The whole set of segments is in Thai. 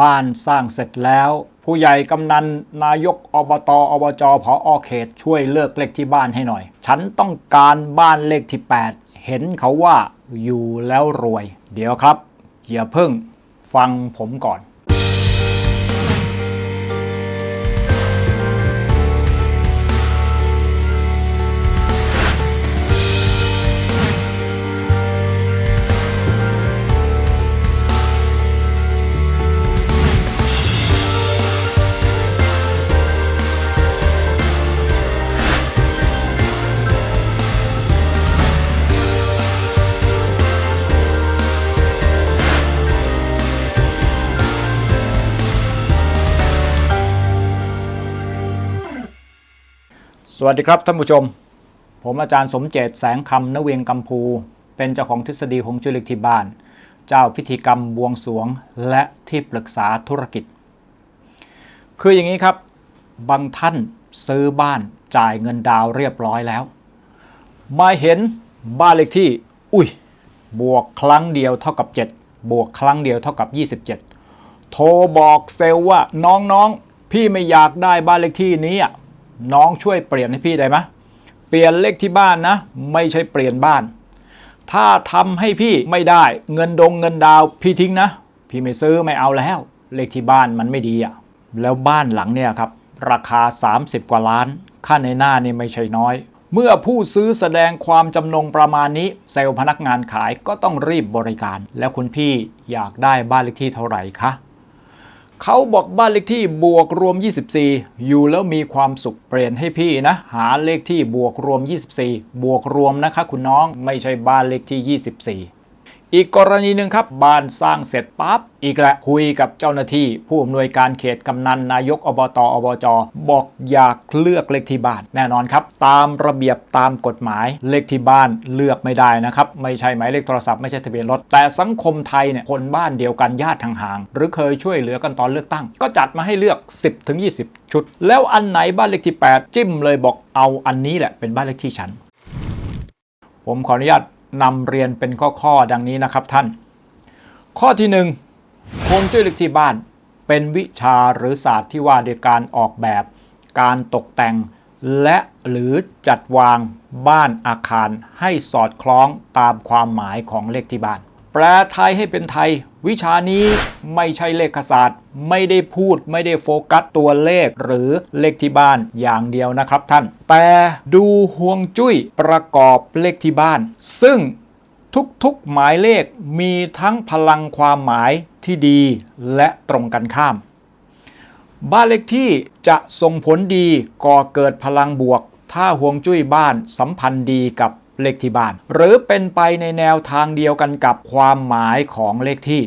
บ้านสร้างเสร็จแล้ว ผู้ใหญ่กำนันนายกอบตอบจผอเขตช่วยเลือกเลขที่บ้านให้หน่อย ฉันต้องการบ้านเลขที่ 8 เห็นเขาว่าอยู่แล้วรวย เดี๋ยวครับอย่าเพิ่งฟังผมก่อน วัสดีครับท่านผู้ชม ผมอาจารย์สมเจตแสงคำนเวียงกัมพู เป็นเจ้าของทฤษฎีหงจุลิกที่บ้าน เจ้าพิธีกรรมบวงสรวง และที่ปรึกษาธุรกิจ คืออย่างนี้ครับ บางท่านซื้อบ้านจ่ายเงินดาวเรียบร้อยแล้ว มาเห็นบ้านเลขที่ อุ้ย บวกครั้งเดียวเท่ากับ 7 บวกครั้งเดียวเท่ากับ 27 โทรบอกเซลล์ว่าน้องๆ พี่ไม่อยากได้บ้านเลขที่นี้อะ น้องช่วยเปลี่ยนให้พี่ได้ไหมเปลี่ยนเลขที่บ้านนะ ไม่ใช่เปลี่ยนบ้าน ถ้าทำให้พี่ไม่ได้เงินดงเงินดาวพี่ทิ้งนะ พี่ไม่ซื้อไม่เอาแล้ว เลขที่บ้านมันไม่ดีอะแล้วบ้านหลังเนี่ยครับราคา 30 กว่าล้าน ค่าในหน้านี่ไม่ใช่น้อย เมื่อผู้ซื้อแสดงความจำนงประมาณนี้ เซลล์พนักงานขายก็ต้องรีบบริการ แล้วคุณพี่อยากได้บ้านเลขที่เท่าไหร่คะ เขาบอกบ้านเลขที่บวกรวม 24 อยู่แล้วมีความสุขเปลี่ยนให้พี่นะ หาเลขที่บวกรวม 24 บวกรวมนะคะ คุณน้องไม่ใช่บ้านเลขที่ 24 อีกกรณีหนึ่งครับบ้านสร้างเสร็จปั๊บอีกแหละคุยกับเจ้าหน้าที่ ผู้อำนวยการเขตกำนันนายกอบตอบจบอกอยากเลือกเลขที่บ้าน แน่นอนครับ ตามระเบียบตามกฎหมายเลขที่บ้านเลือกไม่ได้นะครับ ไม่ใช่หมายเลขโทรศัพท์ไม่ใช่ทะเบียนรถ แต่สังคมไทยเนี่ยคนบ้านเดียวกันญาติห่างๆหรือเคยช่วยเหลือกันตอนเลือกตั้ง ก็จัดมาให้เลือก 10-20 ชุด แล้วอันไหนบ้านเลขที่ 8 จิ้มเลยบอกเอาอันนี้แหละเป็นบ้านเลขที่ฉันผมขออนุญาต นำเรียนเป็นข้อๆดังนี้นะครับท่าน ข้อที่หนึ่งฮวงจุ้ยเล็กที่บ้าน เป็นวิชาหรือศาสตร์ที่ว่าด้วยการออกแบบ การตกแต่ง และหรือจัดวางบ้านอาคารให้สอดคล้องตามความหมายของเลขที่บ้าน แปลไทยให้เป็นไทย วิชานี้ไม่ใช่เลขศาสตร์ ไม่ได้พูดไม่ได้โฟกัสตัวเลขหรือเลขที่บ้านอย่างเดียวนะครับท่าน แต่ดูห่วงจุ้ยประกอบเลขที่บ้าน ซึ่งทุกๆหมายเลขมีทั้งพลังความหมายที่ดีและตรงกันข้าม บ้านเลขที่จะส่งผลดีก่อเกิดพลังบวก ถ้าห่วงจุ้ยบ้านสัมพันธ์ดีกับ เลขที่บ้าน หรือเป็นไปในแนวทางเดียวกันกับความหมายของเลขที่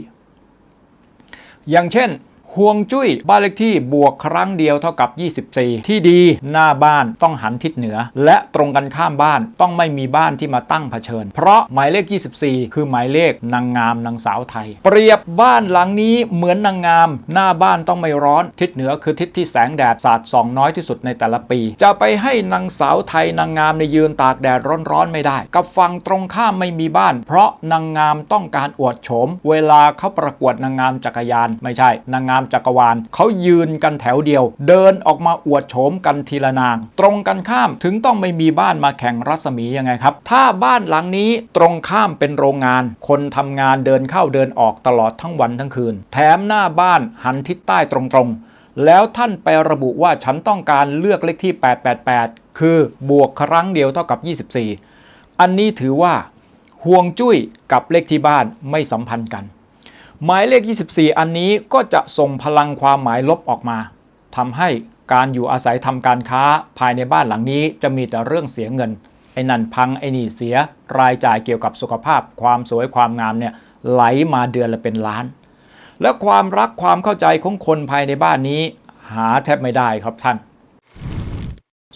อย่างเช่น ห่วงจุ้ยบ้านเลขที่บวกครั้งเดียวเท่ากับ 24 ที่ดีหน้าบ้านต้องหันทิศเหนือ และตรงกันข้ามบ้านต้องไม่มีบ้านที่มาตั้งเผชิญ เพราะหมายเลข 24 คือหมายเลขนางงามนางสาวไทย เปรียบบ้านหลังนี้เหมือนนางงาม หน้าบ้านต้องไม่ร้อน ทิศเหนือคือทิศที่แสงแดดสาดส่องน้อยที่สุดในแต่ละปี จะไปให้นางสาวไทยนางงามในยืนตากแดดร้อนๆไม่ได้ กับฝั่งตรงข้ามไม่มีบ้าน เพราะนางงามต้องการอวดโฉม เวลาเขาประกวดนางงามจักรยาน ไม่ใช่นางงามจักรวาลเขายืนกันแถวเดียว เดินออกมาอวดโฉมกันทีละนาง ตรงกันข้ามถึงต้องไม่มีบ้านมาแข่งรัศมียังไงครับ ถ้าบ้านหลังนี้ตรงข้ามเป็นโรงงาน คนทำงานเดินเข้าเดินออกตลอดทั้งวันทั้งคืน แถมหน้าบ้านหันทิศใต้ตรงๆแล้วท่านไประบุว่าฉันต้องการเลือกเลขที่ 888 คือบวกครั้งเดียวเท่ากับ 24 อันนี้ถือว่าห่วงจุ้ยกับเลขที่บ้านไม่สัมพันธ์กัน หมายเลข 24 อันนี้ก็จะส่งพลังความหมายลบออกมาทำให้การอยู่อาศัยทำการค้าภายในบ้านหลังนี้จะมีแต่เรื่องเสียเงิน ไอ้นั่นพังไอ้นี่เสียรายจ่ายเกี่ยวกับสุขภาพ ความสวยความงามเนี่ยไหลมาเดือนละเป็นล้าน และความรักความเข้าใจของคนภายในบ้านนี้ หาแทบไม่ได้ครับท่าน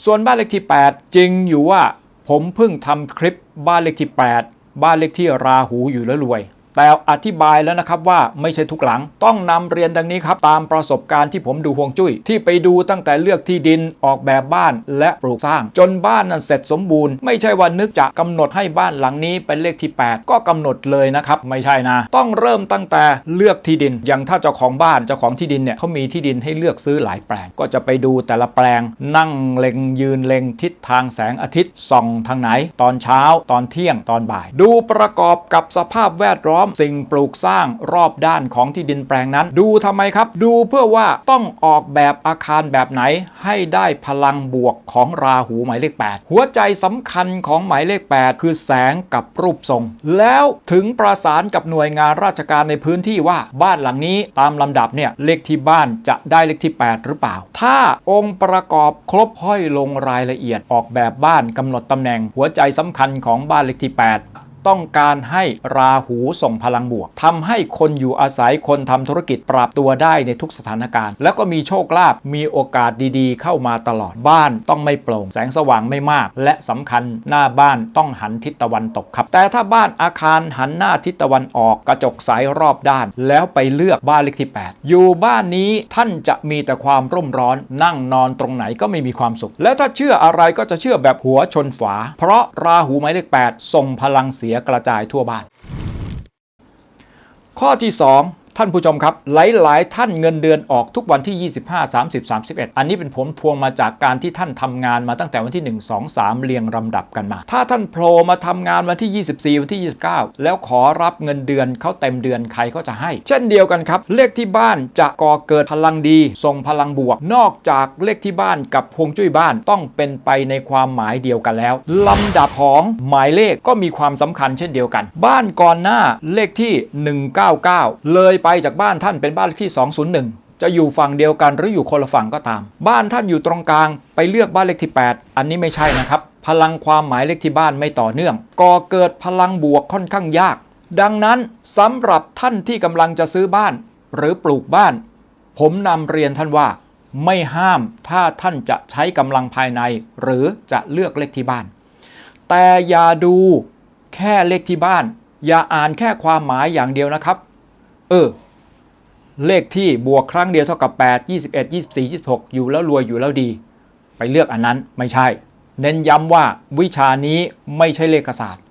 ส่วนบ้านเลขที่ 8 จริงอยู่ว่า ผมเพิ่งทำคลิปบ้านเลขที่ 8 บ้านเลขที่ราหูอยู่แล้วรวย แต่อธิบายแล้วนะครับว่าไม่ใช่ทุกหลังต้องนำเรียนดังนี้ครับ ตามประสบการณ์ที่ผมดูฮวงจุ้ย ที่ไปดูตั้งแต่เลือกที่ดินออกแบบบ้านและปลูกสร้าง จนบ้านนั้นเสร็จสมบูรณ์ ไม่ใช่ว่านึกจะกำหนดให้บ้านหลังนี้เป็นเลขที่ 8 ก็กำหนดเลยนะครับ ไม่ใช่นะ ต้องเริ่มตั้งแต่เลือกที่ดิน อย่างถ้าเจ้าของบ้านเจ้าของที่ดินเนี่ยเขามีที่ดินให้เลือกซื้อหลายแปลง ก็จะไปดูแต่ละแปลง นั่งเล็งยืนเล็งทิศทางแสงอาทิตย์ส่องทางไหน ตอนเช้า ตอนเที่ยงตอนบ่าย ดูประกอบกับสภาพแวดล้อมสิ่งปลูกสร้างรอบด้านของที่ดินแปลงนั้น ดูทำไมครับ ดูเพื่อว่าต้องออกแบบอาคารแบบไหน ให้ได้พลังบวกของราหูหมายเลข 8 หัวใจสำคัญของหมายเลข 8 คือแสงกับรูปทรง แล้วถึงประสานกับหน่วยงานราชการในพื้นที่ว่าบ้านหลังนี้ตามลำดับเนี่ยเลขที่บ้านจะได้เลขที่ 8 หรือเปล่า ถ้าองค์ประกอบครบห้อยลงรายละเอียดออกแบบบ้านกำหนดตำแหน่งหัวใจสำคัญของบ้านเลขที่ 8 ต้องการให้ราหูส่งพลังบวกทำให้คนอยู่อาศัยคนทำธุรกิจปรับตัวได้ในทุกสถานการณ์ แล้วก็มีโชคลาภมีโอกาสดีๆ เข้ามาตลอดบ้านต้องไม่โปร่ง แสงสว่างไม่มาก และสำคัญหน้าบ้านต้องหันทิศตะวันตกครับ แต่ถ้าบ้านอาคารหันหน้าทิศตะวันออกกระจกใสรอบด้าน แล้วไปเลือกบ้านเลขที่ 8 อยู่บ้านนี้ท่านจะมีแต่ความร่มร้อน นั่งนอนตรงไหนก็ไม่มีความสุข แล้วถ้าเชื่ออะไรก็จะเชื่อแบบหัวชนฝา เพราะราหูหมายเลข8ส่งพลังเสียกระจายทั่วบ้าน ข้อที่ 2 ท่านผู้ชมครับ หลาย ๆ ท่านเงินเดือนออกทุกวันที่ 25 30 31 อันนี้เป็นผลพวงมาจากการที่ท่านทำงานมาตั้งแต่วันที่ 1 2 3 เรียงลำดับกันมา ถ้าท่านโผล่มาทำงานวันที่ 24 วันที่ 29 แล้วขอรับเงินเดือนเขาเต็มเดือนใครก็จะให้ เช่นเดียวกันครับ เลขที่บ้านจะก่อเกิดพลังดีส่งพลังบวก นอกจากเลขที่บ้านกับพวงจุ้ยบ้านต้องเป็นไปในความหมายเดียวกันแล้วลำดับของหมายเลขก็มีความสำคัญเช่นเดียวกัน บ้านก่อนหน้าเลขที่ 199 เลยไปจากบ้านท่านเป็นบ้านเลขที่ 201 จะอยู่ฝั่งเดียวกันหรืออยู่คนละฝั่งก็ตาม บ้านท่านอยู่ตรงกลาง ไปเลือกบ้านเลขที่ 8 อันนี้ไม่ใช่นะครับ พลังความหมายเลขที่บ้านไม่ต่อเนื่องก่อเกิดพลังบวกค่อนข้างยาก ดังนั้นสำหรับท่านที่กำลังจะซื้อบ้าน หรือปลูกบ้าน ผมนำเรียนท่านว่า ไม่ห้ามถ้าท่านจะใช้กำลังภายใน หรือจะเลือกเลขที่บ้าน แต่อย่าดูแค่เลขที่บ้าน อย่าอ่านแค่ความหมายอย่างเดียวนะครับ เออ เลขที่บวกครั้งเดียวเท่ากับ 8 21 24 26 อยู่แล้วรวยอยู่แล้วดี ไปเลือกอันนั้นไม่ใช่ เน้นย้ำว่าวิชานี้ไม่ใช่เลขศาสตร์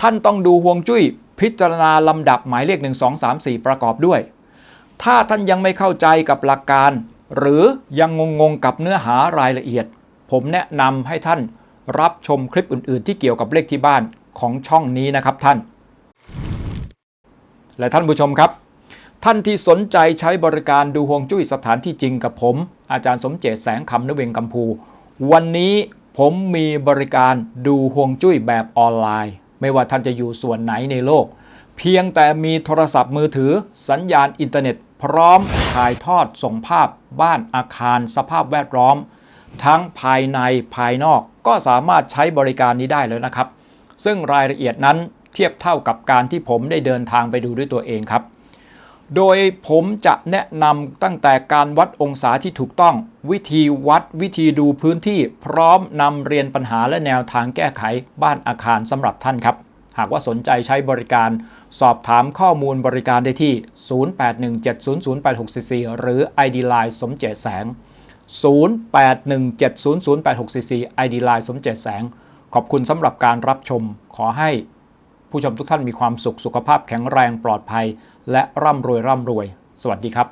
ท่านต้องดูฮวงจุ้ย พิจารณาลำดับหมายเลข 1 2 3 4 ประกอบด้วย ถ้าท่านยังไม่เข้าใจกับหลักการ หรือยังงงๆกับเนื้อหารายละเอียด ผมแนะนำให้ท่านรับชมคลิปอื่น ๆ ที่เกี่ยวกับเลขที่บ้านของช่องนี้นะครับท่าน และท่านผู้ชมครับ ท่านที่สนใจใช้บริการดูฮวงจุ้ยสถานที่จริงกับผม อาจารย์สมเจตแสงคำนเวงกัมพู วันนี้ผมมีบริการดูฮวงจุ้ยแบบออนไลน์ ไม่ว่าท่านจะอยู่ส่วนไหนในโลก เพียงแต่มีโทรศัพท์มือถือ สัญญาณอินเทอร์เน็ต พร้อมถ่ายทอดส่งภาพ บ้านอาคาร สภาพแวดล้อม ทั้งภายในภายนอกก็สามารถใช้บริการนี้ได้แล้วนะครับ ซึ่งรายละเอียดนั้นเทียบเท่ากับการที่ผมได้เดินทางไปดูด้วยตัวเองครับ โดยผมจะแนะนำตั้งแต่การวัดองศาที่ถูกต้อง วิธีวัดวิธีดูพื้นที่ พร้อมนำเรียนปัญหาและแนวทางแก้ไขบ้านอาคารสำหรับท่านครับ หากว่าสนใจใช้บริการ สอบถามข้อมูลบริการได้ที่ 0817008644 หรือ ID Line สมเจตแสง 0817008644 ID Line สมเจตแสง ขอบคุณสำหรับการรับชมขอให้ ผู้ชมทุกท่านมีความสุขสุขภาพแข็งแรงปลอดภัย และร่ำรวยร่ำรวย สวัสดีครับ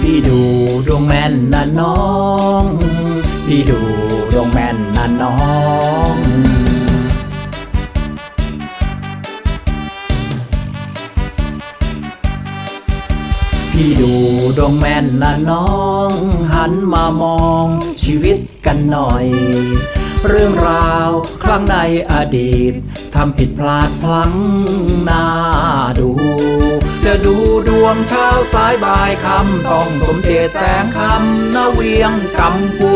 พี่ดูดวงแม่นนะน้อง พี่ดูดวงแม่นนะน้อง ดวงแม่นนะน้อง หันมามองชีวิตกันหน่อย เรื่องราวครั้งในอดีตทำผิดพลาดพลั้งน่าดู จะดูดวงเช้าสายบ่ายคำต้องสมเจตแสงคำนาเวียงกำพู